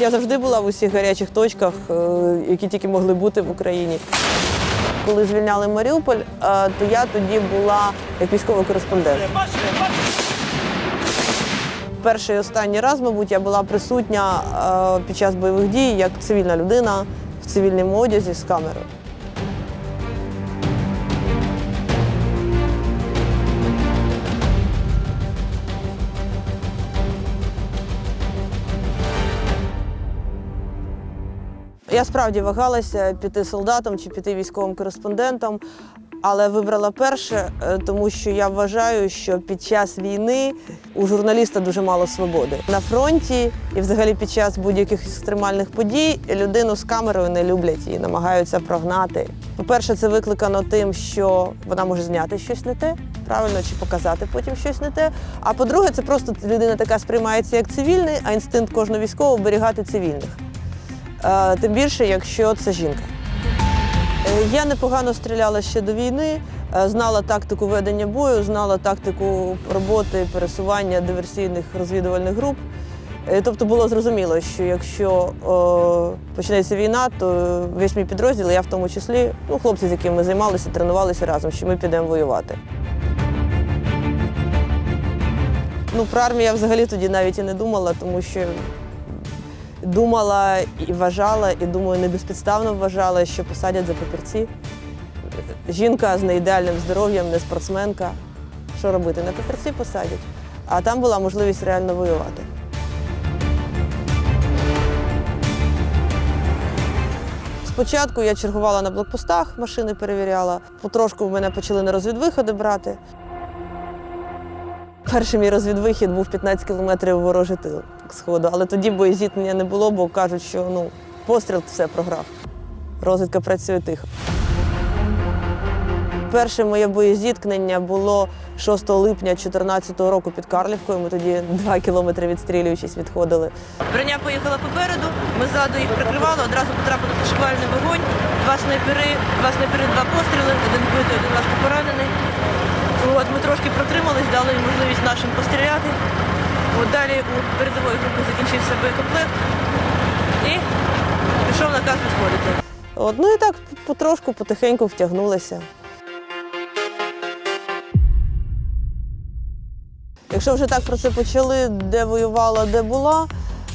Я завжди була в усіх гарячих точках, е, які тільки могли бути в Україні. Коли звільняли Маріуполь, е, то я тоді була як військовий кореспондент. Перший і останній раз, мабуть, я була присутня е, під час бойових дій як цивільна людина в цивільному одязі з камерою. Я справді вагалася піти солдатом чи піти військовим кореспондентом, але вибрала перше, е, тому що я вважаю, що під час війни у журналіста дуже мало свободи. На фронті і взагалі під час будь-яких екстремальних подій людину з камерою не люблять і намагаються прогнати. По-перше, це викликано тим, що вона може зняти щось не те, правильно, чи показати потім щось не те. А по-друге, це просто людина така сприймається як цивільний, а інстинкт кожного військового оберігати цивільних. Е, Тим більше, якщо це жінка. Е, Я непогано стріляла ще до війни, е, знала тактику ведення бою, знала тактику роботи, пересування диверсійних розвідувальних груп. Тобто було зрозуміло, що якщо е, почнеться війна, то весь мій підрозділ, я в тому числі, ну, хлопці, з якими ми займалися, тренувалися разом, що ми підемо воювати. Ну, про армію я взагалі тоді навіть і не думала, тому що думала і вважала, і думаю, не безпідставно вважала, що посадять за папірці. Жінка з неідеальним здоров'ям, не спортсменка. Що робити? На папірці посадять. А там була можливість реально воювати. Спочатку я чергувала на блокпостах, машини перевіряла. Потрошку в мене почали на розвідвиходи брати. Перший мій розвідвихід був 15 кілометрів ворожий тил сходу, але тоді боєзіткнення не було, бо кажуть, що ну, постріл все програв. Розвідка працює тихо. Перше моє боєзіткнення було 6 липня 2014 року під Карлівкою. Ми тоді 2 кілометри відстрілюючись відходили. Броня поїхала попереду, ми ззаду їх прикривали, одразу потрапили під шквальний вогонь. Два снайпери, два снайпери, два постріли, один вбитий, один важко поранений. Протримались, дали можливість нашим постріляти. От далі у передової групи закінчився боєкомплект і пішов наказ відходити. От, ну і так потрошку, потихеньку втягнулися. Якщо вже так про це почали, де воювала, де була.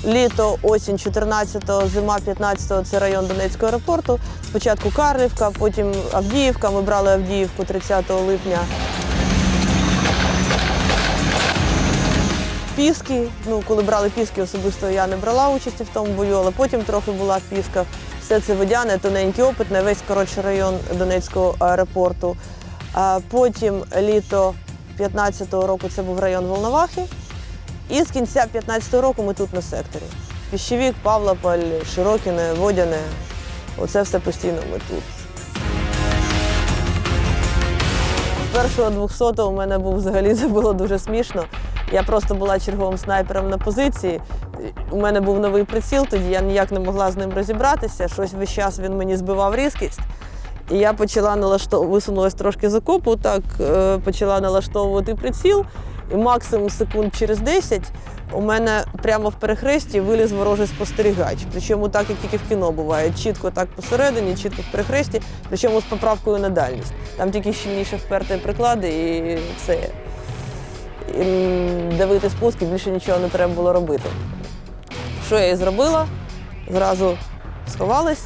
Літо, осінь 14-го, зима 15-го – це район Донецького аеропорту. Спочатку Карлівка, потім Авдіївка. Ми брали Авдіївку 30 липня. Піски. Ну, коли брали піски, особисто я не брала участі в тому бою, але потім трохи була в пісках. Все це водяне, тоненький опит, на весь коротше район Донецького аеропорту. А потім літо 15-го року це був район Волновахи. І з кінця 15-го року ми тут на секторі. Піщевік, Павлополь, Широкіне, Водяне. Оце все постійно ми тут. З першого 200-го у мене був взагалі це було дуже смішно. Я просто була черговим снайпером на позиції. У мене був новий приціл, тоді я ніяк не могла з ним розібратися. Щось весь час він мені збивав різкість. І я почала налаштовувати, висунулася трошки з окопу, так е, почала налаштовувати приціл. І максимум секунд через 10 у мене прямо в перехресті виліз ворожий спостерігач. Причому так, як тільки в кіно буває, чітко так посередині, чітко в перехресті, причому з поправкою на дальність. Там тільки щільніше вперти приклади і все. Давити спуск і більше нічого не треба було робити. Що я і зробила? Зразу сховалась,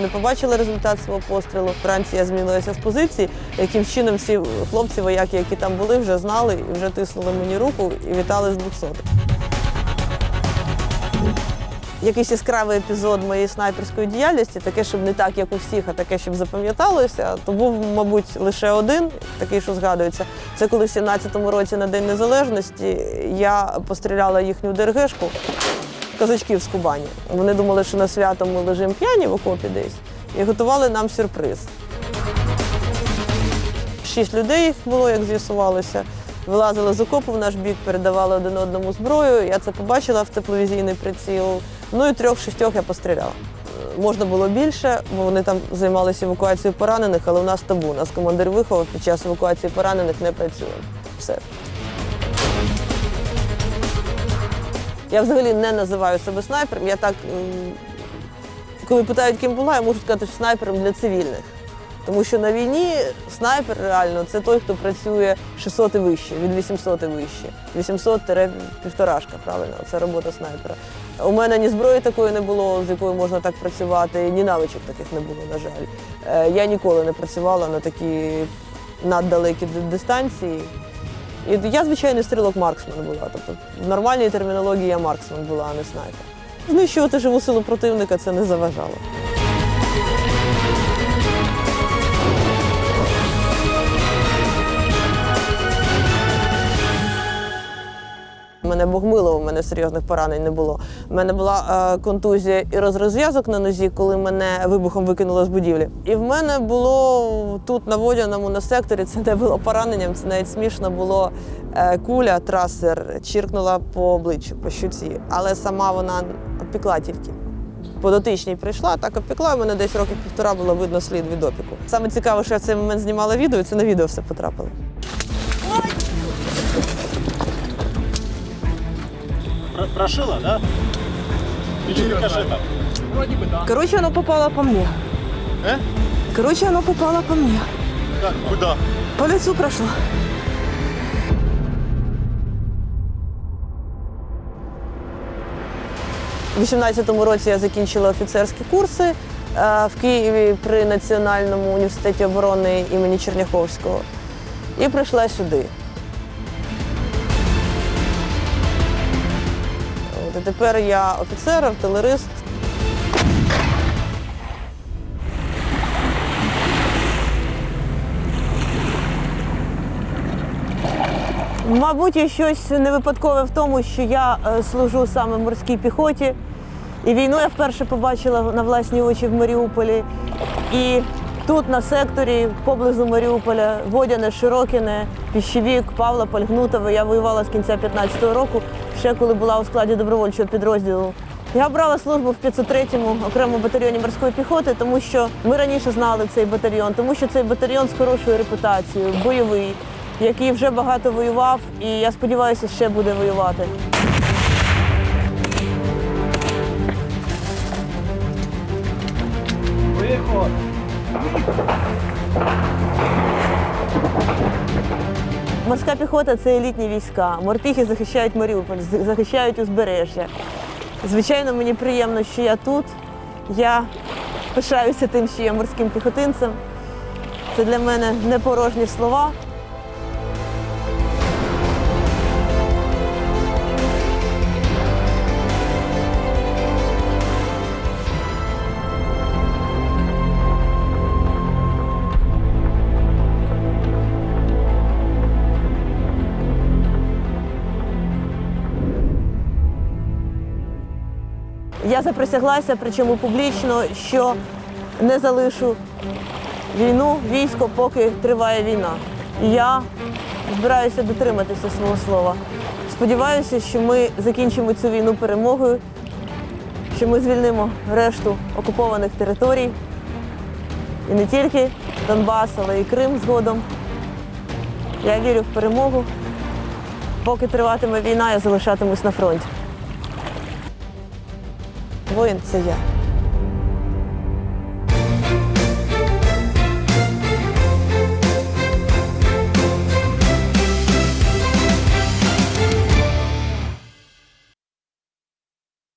не побачила результат свого пострілу. Вранці я змінилася з позиції, яким чином всі хлопці, вояки, які там були, вже знали і вже тиснули мені руку і вітали з 200. Якийсь яскравий епізод моєї снайперської діяльності, таке, щоб не так, як у всіх, а таке, щоб запам'яталося, то був, мабуть, лише один, такий, що згадується. Це коли в 17-му році на День Незалежності я постріляла їхню ДРГшку казачків з Кубані. Вони думали, що на свято ми лежимо п'яні в окопі десь і готували нам сюрприз. Шість людей було, як з'ясувалося. Вилазили з окопу в наш бік, передавали один одному зброю. Я це побачила в тепловізійний приціл. Ну і трьох-шістьох я постріляла. Можна було більше, бо вони там займалися евакуацією поранених, але у нас табу. Нас командир виховав під час евакуації поранених не працює. Все. Я взагалі не називаю себе снайпером. Я так, коли питають, ким була, я можу сказати, що снайпером для цивільних. Тому що на війні снайпер реально це той, хто працює 600 і вище, від 800 і вище. 800 півторашка, правильно, це робота снайпера. У мене ні зброї такої не було, з якою можна так працювати, ні навичок таких не було, на жаль. Е, Я ніколи не працювала на такі наддалекі дистанції. І я звичайний стрілок марксмен була. Тобто в нормальній термінології я марксмен була, а не снайпер. Знищувати живу силу противника це не заважало. Мене Бог милував, у мене серйозних поранень не було. У мене була е, контузія і розрив зв'язок на нозі, коли мене вибухом викинуло з будівлі. І в мене було тут на водяному на секторі, це не було пораненням, це навіть смішно було. Е, куля трасер чіркнула по обличчю, по щуці, але сама вона опікла тільки. По дотичній прийшла, так опікла, в мене десь років півтора було видно слід від опіку. Саме цікаве, що я в цей момент знімала відео, і це на відео все потрапило. Про- Прошила, да? Или покажи там. Короче, оно попало по мне. Э? Короче, оно попало по мне. Как? Куда? По лицу прошло. У 18-му році я закінчила офіцерські курси е, в Києві при Національному університеті оборони імені Черняховського і прийшла сюди. Тепер я офіцер, артилерист. Мабуть, є щось не випадкове в тому, що я е, служу саме в морській піхоті. І війну я вперше побачила на власні очі в Маріуполі. І тут, на секторі, поблизу Маріуполя, Водяне, Широкіне, Піщевік, Павла Гнутове. Я воювала з кінця 15-го року, ще коли була у складі добровольчого підрозділу. Я брала службу в 503-му окремому батальйоні морської піхоти, тому що ми раніше знали цей батальйон, тому що цей батальйон з хорошою репутацією, бойовий, який вже багато воював, і я сподіваюся, ще буде воювати. Виход. Морська піхота це елітні війська. Морпіхи захищають Маріуполь, захищають узбережжя. Звичайно, мені приємно, що я тут. Я пишаюся тим, що я морським піхотинцем. Це для мене не порожні слова. Я заприсяглася, причому публічно, що не залишу війну, військо, поки триває війна. І я збираюся дотриматися свого слова. Сподіваюся, що ми закінчимо цю війну перемогою, що ми звільнимо решту окупованих територій. І не тільки Донбас, але і Крим згодом. Я вірю в перемогу. Поки триватиме війна, я залишатимусь на фронті воїн це я.